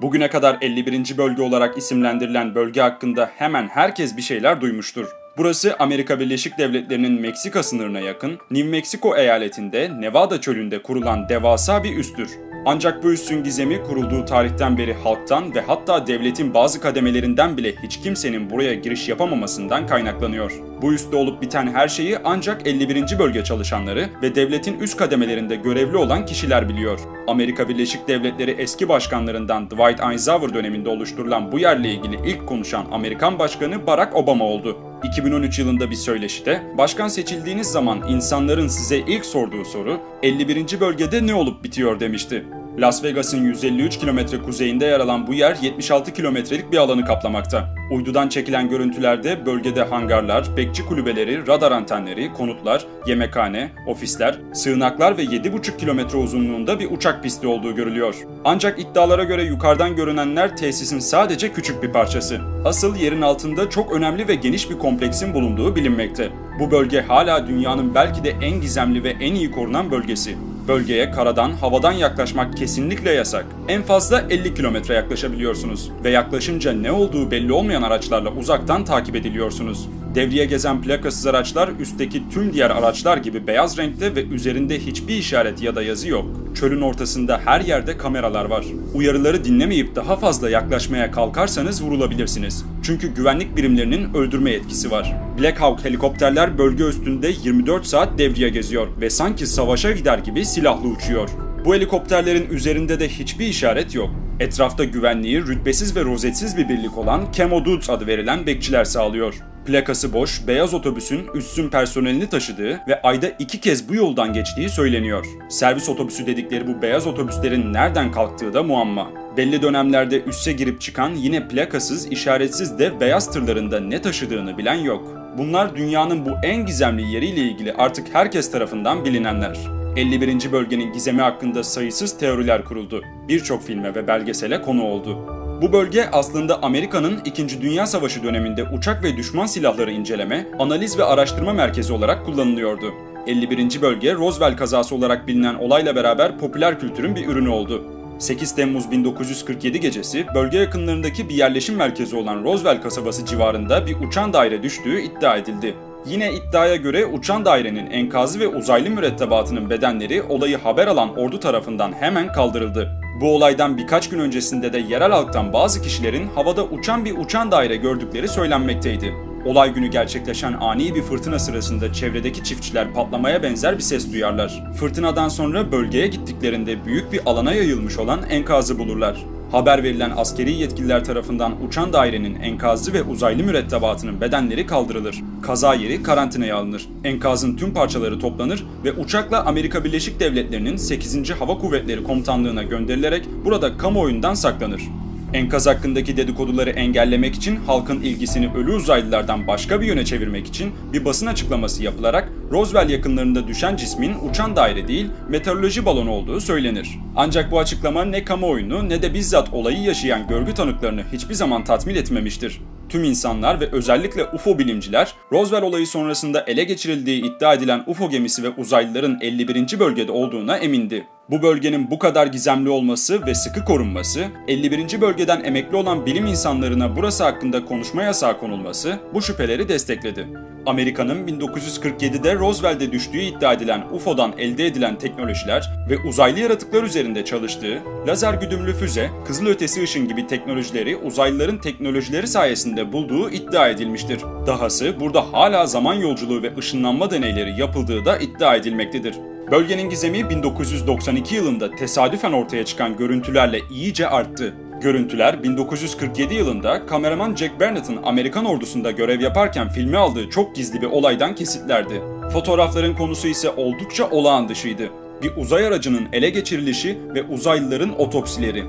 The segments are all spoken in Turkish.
Bugüne kadar 51. bölge olarak isimlendirilen bölge hakkında hemen herkes bir şeyler duymuştur. Burası Amerika Birleşik Devletleri'nin Meksika sınırına yakın New Mexico eyaletinde Nevada çölünde kurulan devasa bir üstür. Ancak bu üssün gizemi kurulduğu tarihten beri halktan ve hatta devletin bazı kademelerinden bile hiç kimsenin buraya giriş yapamamasından kaynaklanıyor. Bu üste olup biten her şeyi ancak 51. bölge çalışanları ve devletin üst kademelerinde görevli olan kişiler biliyor. Amerika Birleşik Devletleri eski başkanlarından Dwight Eisenhower döneminde oluşturulan bu yerle ilgili ilk konuşan Amerikan Başkanı Barack Obama oldu. 2013 yılında bir söyleşide, başkan seçildiğiniz zaman insanların size ilk sorduğu soru 51. bölgede ne olup bitiyor demişti. Las Vegas'ın 153 kilometre kuzeyinde yer alan bu yer 76 kilometrelik bir alanı kaplamakta. Uydudan çekilen görüntülerde bölgede hangarlar, bekçi kulübeleri, radar antenleri, konutlar, yemekhane, ofisler, sığınaklar ve 7,5 kilometre uzunluğunda bir uçak pisti olduğu görülüyor. Ancak iddialara göre yukarıdan görünenler tesisin sadece küçük bir parçası. Asıl yerin altında çok önemli ve geniş bir kompleksin bulunduğu bilinmekte. Bu bölge hala dünyanın belki de en gizemli ve en iyi korunan bölgesi. Bölgeye karadan, havadan yaklaşmak kesinlikle yasak. En fazla 50 kilometre yaklaşabiliyorsunuz ve yaklaşınca ne olduğu belli olmayan araçlarla uzaktan takip ediliyorsunuz. Devriye gezen plakasız araçlar üstteki tüm diğer araçlar gibi beyaz renkte ve üzerinde hiçbir işaret ya da yazı yok. Çölün ortasında her yerde kameralar var. Uyarıları dinlemeyip daha fazla yaklaşmaya kalkarsanız vurulabilirsiniz. Çünkü güvenlik birimlerinin öldürme yetkisi var. Black Hawk helikopterler bölge üstünde 24 saat devriye geziyor ve sanki savaşa gider gibi silahlı uçuyor. Bu helikopterlerin üzerinde de hiçbir işaret yok. Etrafta güvenliği rütbesiz ve rozetsiz bir birlik olan Camo Dudes adı verilen bekçiler sağlıyor. Plakası boş, beyaz otobüsün üssün personelini taşıdığı ve ayda iki kez bu yoldan geçtiği söyleniyor. Servis otobüsü dedikleri bu beyaz otobüslerin nereden kalktığı da muamma. Belli dönemlerde üsse girip çıkan yine plakasız, işaretsiz de beyaz tırlarında ne taşıdığını bilen yok. Bunlar dünyanın bu en gizemli yeriyle ilgili artık herkes tarafından bilinenler. 51. bölgenin gizemi hakkında sayısız teoriler kuruldu. Birçok filme ve belgesele konu oldu. Bu bölge aslında Amerika'nın 2. Dünya Savaşı döneminde uçak ve düşman silahları inceleme, analiz ve araştırma merkezi olarak kullanılıyordu. 51. bölge Roswell kazası olarak bilinen olayla beraber popüler kültürün bir ürünü oldu. 8 Temmuz 1947 gecesi bölge yakınlarındaki bir yerleşim merkezi olan Roswell kasabası civarında bir uçan daire düştüğü iddia edildi. Yine iddiaya göre uçan dairenin enkazı ve uzaylı mürettebatının bedenleri olayı haber alan ordu tarafından hemen kaldırıldı. Bu olaydan birkaç gün öncesinde de yerel halktan bazı kişilerin havada uçan bir uçan daire gördükleri söylenmekteydi. Olay günü gerçekleşen ani bir fırtına sırasında çevredeki çiftçiler patlamaya benzer bir ses duyarlar. Fırtınadan sonra bölgeye gittiklerinde büyük bir alana yayılmış olan enkazı bulurlar. Haber verilen askeri yetkililer tarafından uçan dairenin enkazı ve uzaylı mürettebatının bedenleri kaldırılır. Kaza yeri karantinaya alınır. Enkazın tüm parçaları toplanır ve uçakla Amerika Birleşik Devletleri'nin 8. Hava Kuvvetleri Komutanlığı'na gönderilerek burada kamuoyundan saklanır. Enkaz hakkındaki dedikoduları engellemek için halkın ilgisini ölü uzaylılardan başka bir yöne çevirmek için bir basın açıklaması yapılarak Roswell yakınlarında düşen cismin uçan daire değil meteoroloji balonu olduğu söylenir. Ancak bu açıklama ne kamuoyunu ne de bizzat olayı yaşayan görgü tanıklarını hiçbir zaman tatmin etmemiştir. Tüm insanlar ve özellikle UFO bilimciler Roswell olayı sonrasında ele geçirildiği iddia edilen UFO gemisi ve uzaylıların 51. bölgede olduğuna emindi. Bu bölgenin bu kadar gizemli olması ve sıkı korunması, 51. bölgeden emekli olan bilim insanlarına burası hakkında konuşma yasağı konulması bu şüpheleri destekledi. Amerika'nın 1947'de Roswell'de düştüğü iddia edilen UFO'dan elde edilen teknolojiler ve uzaylı yaratıklar üzerinde çalıştığı lazer güdümlü füze, kızılötesi ışın gibi teknolojileri uzaylıların teknolojileri sayesinde bulduğu iddia edilmiştir. Dahası burada hala zaman yolculuğu ve ışınlanma deneyleri yapıldığı da iddia edilmektedir. Bölgenin gizemi 1992 yılında tesadüfen ortaya çıkan görüntülerle iyice arttı. Görüntüler 1947 yılında kameraman Jack Barnett'ın Amerikan ordusunda görev yaparken filme aldığı çok gizli bir olaydan kesitlerdi. Fotoğrafların konusu ise oldukça olağan dışıydı. Bir uzay aracının ele geçirilişi ve uzaylıların otopsileri.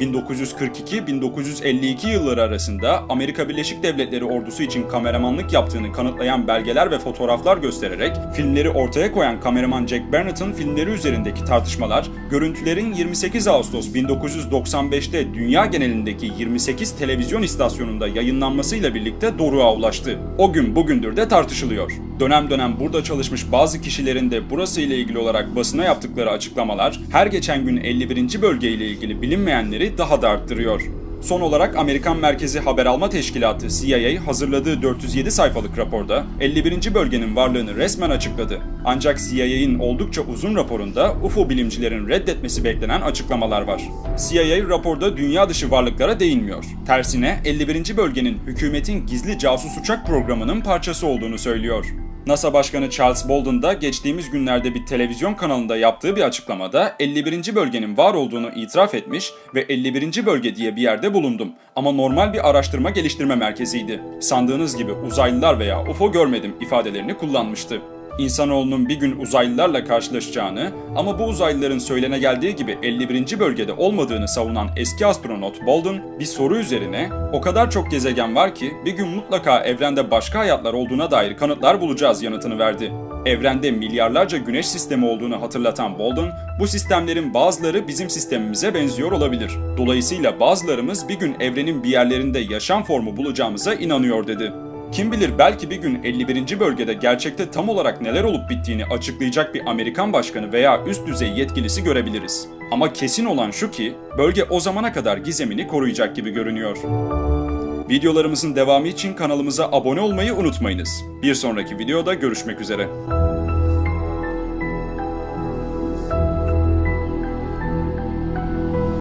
1942-1952 yılları arasında Amerika Birleşik Devletleri ordusu için kameramanlık yaptığını kanıtlayan belgeler ve fotoğraflar göstererek filmleri ortaya koyan kameraman Jack Barnett'ın filmleri üzerindeki tartışmalar, görüntülerin 28 Ağustos 1995'te dünya genelindeki 28 televizyon istasyonunda yayınlanmasıyla birlikte doruğa ulaştı. O gün bugündür de tartışılıyor. Dönem dönem burada çalışmış bazı kişilerin de burası ile ilgili olarak basına yaptıkları açıklamalar, her geçen gün 51. bölge ile ilgili bilinmeyenleri daha da arttırıyor. Son olarak Amerikan Merkezi Haber Alma Teşkilatı CIA hazırladığı 407 sayfalık raporda 51. bölgenin varlığını resmen açıkladı. Ancak CIA'in oldukça uzun raporunda UFO bilimcilerin reddetmesi beklenen açıklamalar var. CIA raporda dünya dışı varlıklara değinmiyor. Tersine 51. bölgenin hükümetin gizli casus uçak programının parçası olduğunu söylüyor. NASA Başkanı Charles Bolden da geçtiğimiz günlerde bir televizyon kanalında yaptığı bir açıklamada 51. bölgenin var olduğunu itiraf etmiş ve 51. bölge diye bir yerde bulundum. Ama normal bir araştırma geliştirme merkeziydi. Sandığınız gibi uzaylılar veya UFO görmedim ifadelerini kullanmıştı. İnsanoğlunun bir gün uzaylılarla karşılaşacağını ama bu uzaylıların söylene geldiği gibi 51. bölgede olmadığını savunan eski astronot Bolden bir soru üzerine o kadar çok gezegen var ki bir gün mutlaka evrende başka hayatlar olduğuna dair kanıtlar bulacağız yanıtını verdi. Evrende milyarlarca güneş sistemi olduğunu hatırlatan Bolden, bu sistemlerin bazıları bizim sistemimize benziyor olabilir. Dolayısıyla bazılarımız bir gün evrenin bir yerlerinde yaşam formu bulacağımıza inanıyor dedi. Kim bilir belki bir gün 51. bölgede gerçekte tam olarak neler olup bittiğini açıklayacak bir Amerikan başkanı veya üst düzey yetkilisi görebiliriz. Ama kesin olan şu ki bölge o zamana kadar gizemini koruyacak gibi görünüyor. Videolarımızın devamı için kanalımıza abone olmayı unutmayınız. Bir sonraki videoda görüşmek üzere.